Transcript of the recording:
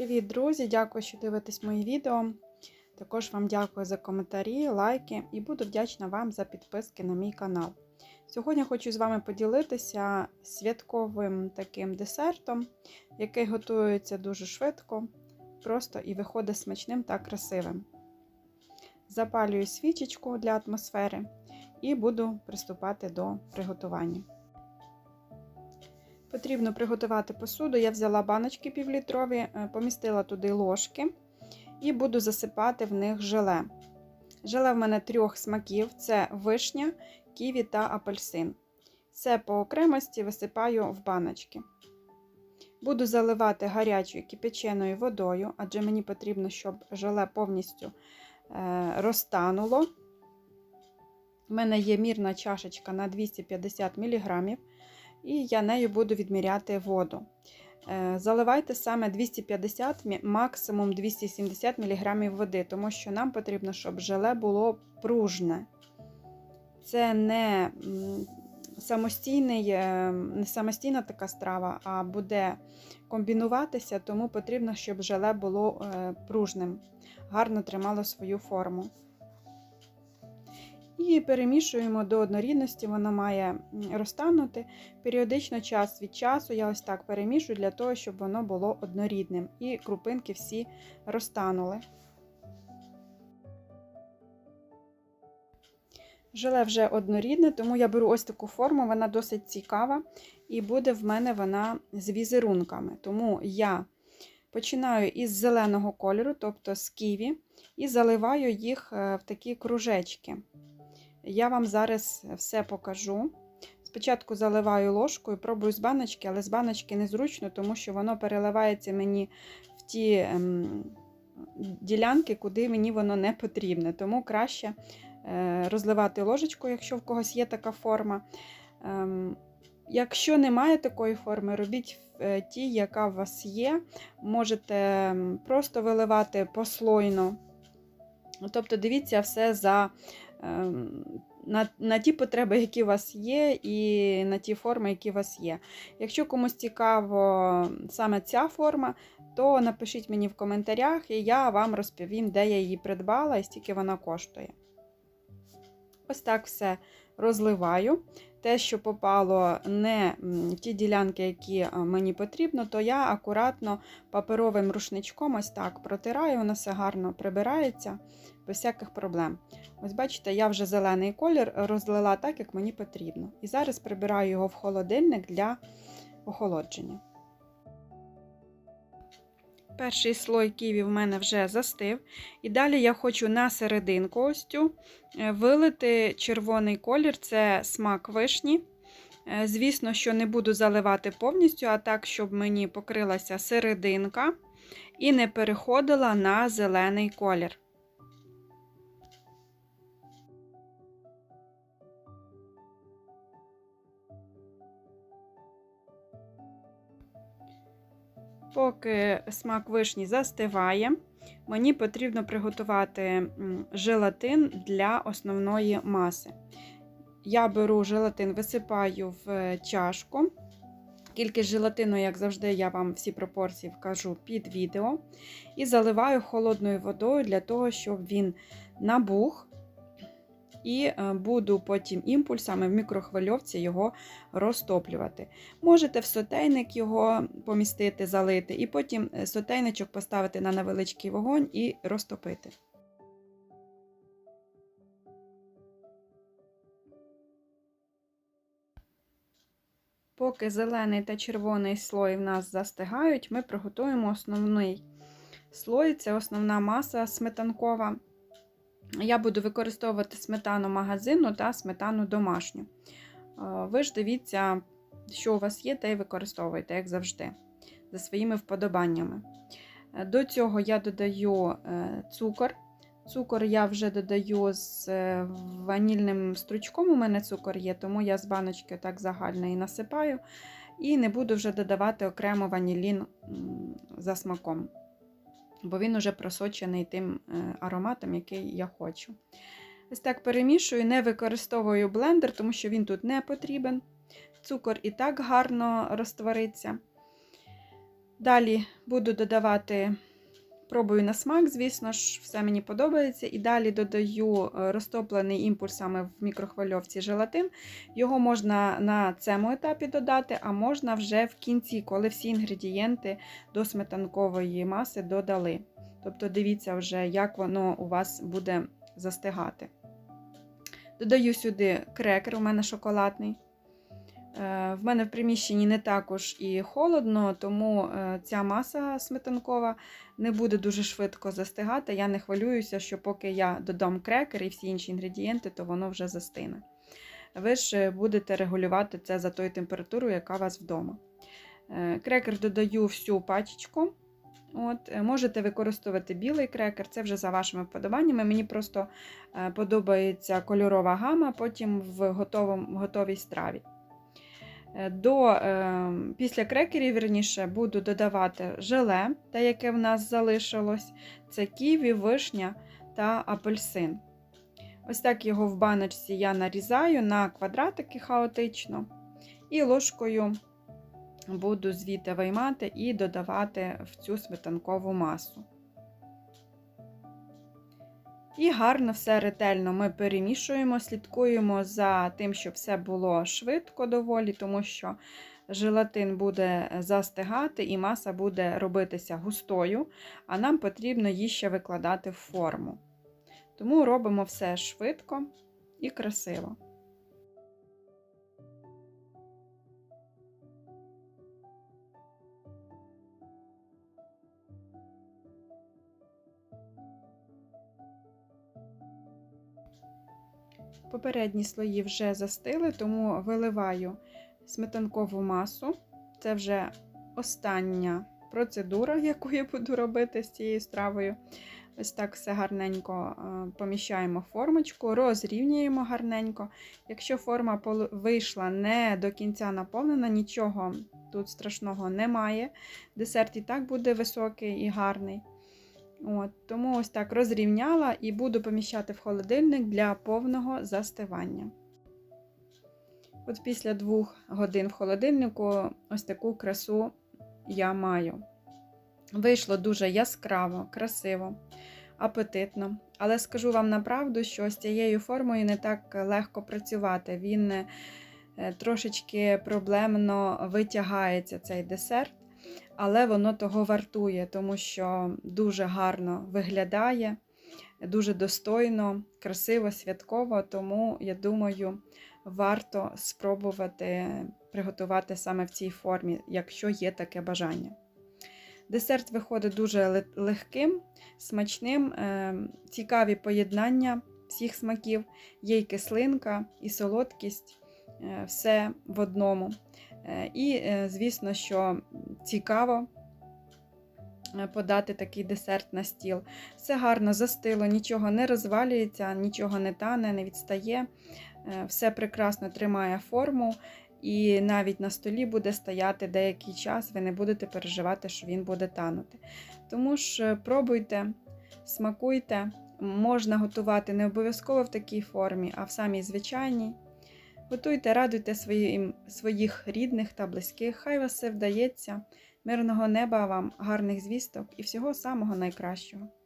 Привіт, друзі! Дякую, що дивитесь мої відео. Також вам дякую за коментарі, лайки і буду вдячна вам за підписки на мій канал. Сьогодні хочу з вами поділитися святковим таким десертом, який готується дуже швидко, просто і виходить смачним та красивим. Запалюю свічечку для атмосфери і буду приступати до приготування. Потрібно приготувати посуду. Я взяла баночки півлітрові, е, помістила туди ложки і буду засипати в них желе. Желе в мене трьох смаків: це вишня, ківі та апельсин. Це по окремості висипаю в баночки. Буду заливати гарячою кипяченою водою, адже мені потрібно, щоб желе повністю е, розтануло. У мене є мірна чашечка на 250 мг і я нею буду відміряти воду. Е, заливайте саме 250, максимум 270 мг води, тому що нам потрібно, щоб желе було пружне. Це не е, не самостійна така страва, а буде комбінуватися, тому потрібно, щоб желе було е, пружним, гарно тримало свою форму. І перемішуємо до однорідності, воно має розтанути. Періодично час від часу я ось так перемішую для того, щоб воно було однорідним. І крупинки всі розтанули. Желе вже однорідне, тому я беру ось таку форму, вона досить цікава, і буде в мене вона з візерунками. Тому я починаю із зеленого кольору, тобто з ківі, і заливаю їх е, в такі кружечки. Я вам зараз все покажу. Спочатку заливаю ложкою, пробую з баночки, але з баночки незручно, тому що воно переливається мені в ті ем, ділянки, куди мені воно не потрібне. Тому краще е, розливати ложечкою, якщо в когось є така форма. Ем, Якщо немає такої форми, робіть е, ті, яка у вас є. Можете просто виливати послойно. Тобто, дивіться все за Ем, на на ті потреби, які у вас є, і на ті форми, які у вас є. Якщо комусь цікаво саме ця форма, то напишіть мені в коментарях, і я вам розповім, де я її придбала і скільки вона коштує. Ось так все розливаю. Те, що попало не ті ділянки, які мені потрібно, то я акуратно паперовим рушничком ось так протираю, воно все гарно прибирається без всяких проблем. Ось, бачите, я вже зелений колір розлила так, як мені потрібно. І зараз прибираю його в холодильник для охолодження. Перший слой ківі в мене вже застив. І далі я хочу на серединку ось цю е, вилити червоний колір це смак вишні. Е, звісно, що не буду заливати повністю, а так, щоб мені покрилася серединка і не переходила на зелений колір. Поки смак вишні застиває, мені потрібно приготувати желатин для основної маси. Я беру желатин, висипаю в чашку. Кількість желатину, як завжди, я вам всі пропорції вкажу під відео. І заливаю холодною водою для того, щоб він набух і е, буду потім імпульсами в мікрохвильовці його розтоплювати. Можете в сотейник його помістити, залити, і потім е, сотейничок поставити на невеличкий вогонь і розтопити. Поки зелений та червоний слой в нас застигають, ми приготуємо основний слой це основна маса сметанкова я буду використовувати сметану магазину та сметану домашню. Ви ж дивіться, що у вас є, те й використовуйте, як завжди, за своїми вподобаннями. До цього я додаю е, цукор. Цукор я вже додаю з е, ванільним стручком. У мене цукор є, тому я з баночки так загально і насипаю. І не буду вже додавати окремо ванілін за смаком бо він уже просочений тим е, ароматом, який я хочу. Ось так перемішую, не використовую блендер, тому що він тут не потрібен. Цукор і так гарно розтвориться. Далі буду додавати, пробую на смак, звісно ж, все мені подобається. І далі додаю е, розтоплений імпульсами в мікрохвильовці желатин. Його можна на цьому етапі додати, а можна вже в кінці, коли всі інгредієнти до сметанкової маси додали. Тобто дивіться вже, як воно у вас буде застигати. Додаю сюди крекер, у мене шоколадний. Е, В мене в приміщенні не також і холодно, тому е, ця маса сметанкова не буде дуже швидко застигати. Я не хвилююся, що поки я додам крекер і всі інші інгредієнти, то воно вже застине. Ви ж е, будете регулювати це за тою температурою, яка у вас вдома. Крекер додаю всю пачечку. От, Можете використовувати білий крекер, це вже за вашими вподобаннями. Мені просто подобається кольорова гама, потім в готовій страві. Е, До, е, Після крекерів, вірніше, буду додавати желе, те, яке в нас залишилось. Це ківі, вишня та апельсин. Ось так його в баночці я нарізаю на квадратики хаотично. І ложкою буду звідти виймати і додавати в цю сметанкову масу. І гарно все ретельно ми перемішуємо, слідкуємо за тим, щоб все було швидко доволі, тому що желатин буде застигати і маса буде робитися густою, а нам потрібно її ще викладати в форму. Тому робимо все швидко і красиво. Попередні слої вже застили, тому виливаю сметанкову масу. Це вже остання процедура, яку я буду робити з цією стравою. Ось так все гарненько поміщаємо формочку, розрівнюємо гарненько. Якщо форма вийшла не до кінця наповнена, нічого тут страшного немає. Десерт і так буде високий і гарний. От, тому ось так розрівняла і буду поміщати в холодильник для повного застивання. От після двох годин в холодильнику ось таку красу я маю. Вийшло дуже яскраво, красиво, апетитно. Але скажу вам направду, що з цією формою не так легко працювати. Він е, трошечки проблемно витягається цей десерт, але воно того вартує, тому що дуже гарно виглядає, дуже достойно, красиво, святково. Тому, я думаю, варто спробувати приготувати саме в цій формі, якщо є таке бажання. Десерт виходить дуже легким, смачним, е, цікаві поєднання всіх смаків, є і кислинка, і солодкість, е, все в одному. Е, І, е, звісно, що цікаво е, подати такий десерт на стіл. Все гарно застило, нічого не розвалюється, нічого не тане, не відстає. Все прекрасно тримає форму. І навіть на столі буде стояти деякий час, ви не будете переживати, що він буде танути. Тому ж пробуйте, смакуйте, можна готувати не обов'язково в такій формі, а в самій звичайній. Готуйте, радуйте своїм, своїх рідних та близьких. Хай вас все вдається. Мирного неба вам, гарних звісток і всього самого найкращого.